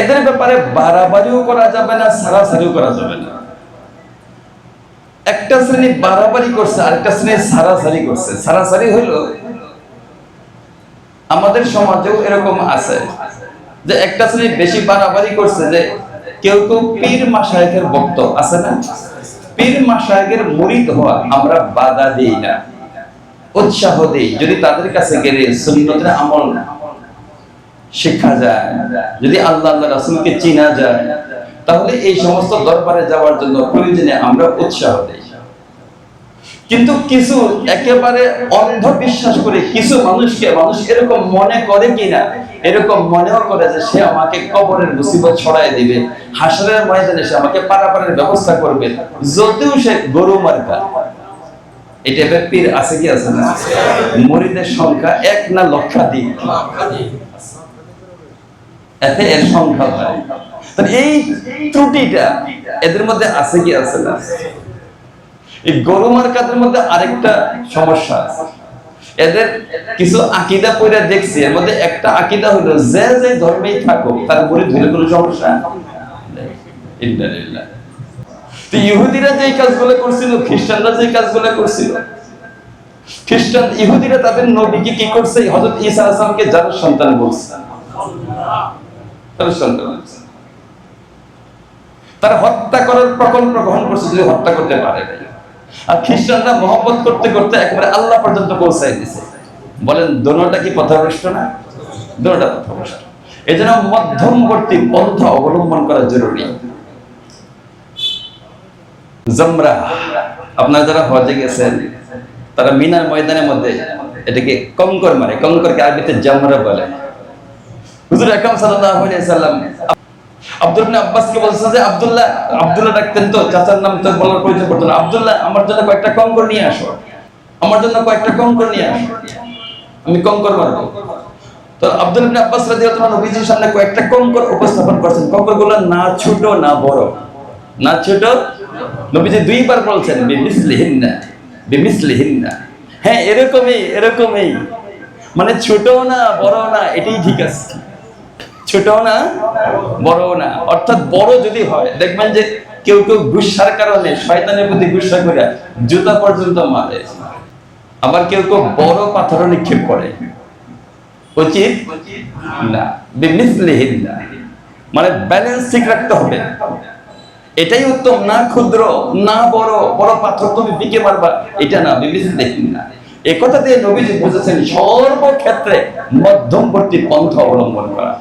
এদের ব্যাপারে বাড়াবাড়িও করা যাবে না, সারাসারিও করা যাবে না। একটা শ্রেণি বাড়াবাড়ি করছে, আরেকটা শ্রেণি সারাসারি করছে। সারাসারি হইল, আমাদের সমাজেও এরকম আছে যে একটা শ্রেণি বেশি বাড়াবাড়ি করছে যে কেউ কেউ পীর মাসায়কের ভক্ত আছে না? পীর মাসায়কের মুরিদ হওয়া আমরা বাধা দেই না, উৎসাহ দেই। যদি তাদের কাছে গেলে সুন্নতের আমল শেখা যায়। যদি আল্লাহ আল্লাহ রাসুলকে চিনা যায়, তাহলে এই সমস্ত দরবারে যাওয়ার জন্য প্রয়োজনে আমরা উৎসাহ দেই। কিন্তু কিছু একেবারে অন্ধ বিশ্বাস করে কিছু মানুষকে মানুষ এরকম মনে করে কিনা, এরকম মনেও করে যে সে আমাকে কবরের মুসিবত ছড়াই দিবে, হাসরের ময়দানে সে আমাকে পারাপারের ব্যবস্থা করবে, যদিও সে গরু মার্কা। টাইপের পীর আছে কি আছে না? মরিদের সংখ্যা এক না লক্ষাধিক? এতে এর সংখ্যা হয়। এই ত্রুটিটা এদের মধ্যে আছে কি আছে না? এই গরু মার্কাদের মধ্যে আরেকটা সমস্যা আছে। এদের কিছু আকিদা পড়ে দেখছি, এর মধ্যে একটা আকিদা হলো যে যে ধর্মেই থাকুক, তার উপরে ধরে কোনো সমস্যা নেই। তো ইহুদিরা যেই কাজগুলো করছিল, খ্রিস্টানরা যেই কাজগুলো করছিল, খ্রিস্টান ইহুদিরা তাদের নবীকে কি করছে? হযরত ঈসা আলাইহিস সালামকে যার সন্তান বলছে। তার হত্যা করার প্রকল্প গ্রহণ করছে যদি হত্যা করতে পারে আর খ্রিস্টানরা মহব্বত করতে করতে একেবারে আল্লাহ পর্যন্ত পৌঁছাই দিছে। বলেন, দোনোটা কি পথভ্রষ্ট না? দোনোটা পথভ্রষ্ট। এই জন্য মধ্যমবর্তী অবলম্বন করা জরুরি। জামরা, আপনারা যারা হজে গেছেন, তারা মিনার ময়দানের মধ্যে এটাকে কঙ্কর মারে। কঙ্করকে আরবিতে জামরা বলে। হুজুর আকরাম সাল্লাল্লাহু আলাইহি সাল্লাম আব্দুল ইবনে আব্বাসকে বলছেন যে, আব্দুল্লাহ আব্দুল্লাহ ডাকতেন তো, চাচার নাম তো বলার প্রয়োজন পড়তো না। আব্দুল্লাহ, আমার জন্য কয়েকটা কঙ্কর নিয়ে আসো। আমার জন্য কয়েকটা কঙ্কর নিয়ে আসো। আমি কঙ্কর তো আব্দুল ইবনে আব্বাস রাদিয়াল্লাহু আনহু নবীজির সামনে কয়েকটা কঙ্কর উপস্থাপন করছেন। কঙ্করগুলো না ছোট, না বড়। না ছোট, নবীজি দুইবার বলছেন, বিমিসলিহিন্না বিমিসলিহিন্না। হ্যাঁ এরকমই এরকমই। মানে ছোট না বড় না, এটাই ঠিক আছে। ছোট না বড় না। অর্থাৎ বড় যদি হয়, দেখবেন যে কেউ কেউ গুসার কারণে শয়তানের প্রতি গুসা করে জুতা পর্যন্ত মারে। আবার কেউ কেউ বড় পাথর নিক্ষেপ করে। উচিত? না। বিমিসলিহীন না মানে ব্যালেন্স ঠিক রাখতে হবে। এটাই উত্তম, না ক্ষুদ্র, না বড়। বড় পাথর তুমি বিকে মারবা, এটা না বিমিসলিহীন না একথা দিয়ে নবীজি বুঝেছেন, সর্বক্ষেত্রে মধ্যমবর্তী পন্থা অবলম্বন করা।